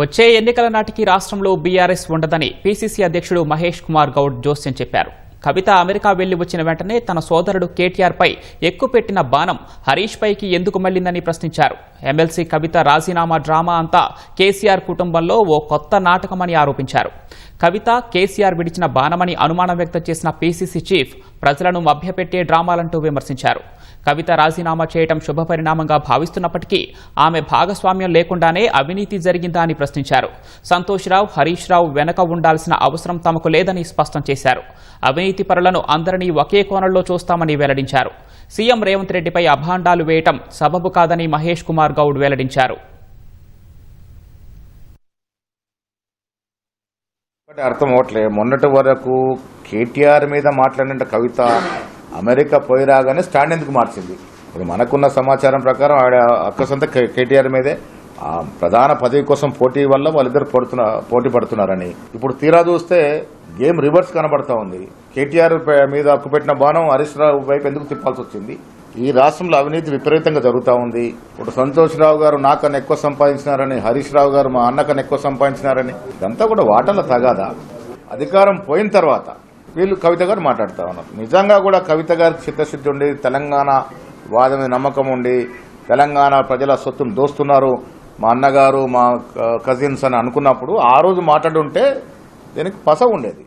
వచ్చే ఎన్నికల నాటికి రాష్ట్రంలో బీఆర్ఎస్ ఉండదని పీసీసీ అధ్యక్షుడు మహేష్ కుమార్ గౌడ్ జోస్యం చెప్పారు. కవిత అమెరికా వెళ్ళి వచ్చిన వెంటనే తన సోదరుడు కేటీఆర్పై ఎక్కుపెట్టిన బాణం హరీష్ పైకి ఎందుకు మళ్ళిందని ప్రశ్నించారు. ఎమ్మెల్సీ కవిత రాజీనామా డ్రామా అంతా కేసీఆర్ కుటుంబంలో ఓ కొత్త నాటకమని ఆరోపించారు. కవిత కేసీఆర్ విడిచిన బాణమని అనుమానం వ్యక్తం చేసిన పీసీసీ చీఫ్ ప్రజలను మభ్యపెట్టే డ్రామాలంటూ విమర్శించారు. కవిత రాజీనామా చేయటం శుభపరిణామంగా భావిస్తున్నప్పటికీ ఆమె భాగస్వామ్యం లేకుండానే అవినీతి జరిగిందా అని ప్రశ్నించారు. సంతోష్ రావు హరీష్ రావు వెనక ఉండాల్సిన అవసరం తమకు లేదని స్పష్టం చేశారు. అవినీతి పరులను అందరినీ ఒకే కోణంలో చూస్తామని వెల్లడించారు. సీఎం రేవంత్ రెడ్డిపై అభాండాలు వేయటం సబబు కాదని మహేష్ కుమార్ గౌడ్ వెల్లడించారు. అర్థం అవట్లే మొన్నటి వరకు కేటీఆర్ మీద మాట్లాడిన కవిత అమెరికా పోయి రాగానే స్టాండ్ ఎందుకు మార్చింది? ఇప్పుడు మనకున్న సమాచారం ప్రకారం ఆవిడ అక్కసంతా కే- కేటీఆర్ మీదే ఆ ప్రధాన పదవి కోసం పోటీ వల్ల వాళ్ళిద్దరు పడుతున్న పోటీ పడుతున్నారని. ఇప్పుడు తీరా చూస్తే గేమ్ రివర్స్ కనబడతా ఉంది. కేటీఆర్ మీద అక్కుపెట్టిన బాణం హరీష్ రావు వైపు ఎందుకు తిప్పాల్సి వచ్చింది? ఈ రాష్ట్రంలో అవినీతి విపరీతంగా జరుగుతూ ఉంది. ఇప్పుడు సంతోష్ రావు గారు నాకన్నా ఎక్కువ సంపాదించినారని హరీష్ రావు గారు మా అన్నకన్నా ఎక్కువ సంపాదించినారని ఇదంతా కూడా వాటల తగాదా? అధికారం పోయిన తర్వాత వీళ్ళు కవిత గారు మాట్లాడుతూ ఉన్నారు. నిజంగా కూడా కవిత గారికి చిత్తశుద్ధి ఉండి తెలంగాణ వాద మీద నమ్మకం ఉండి తెలంగాణ ప్రజల సొత్తును దోస్తున్నారు. మా అన్నగారు మా కజిన్స్ అని అనుకున్నప్పుడు ఆ రోజు మాట్లాడుంటే దీనికి పస ఉండేది.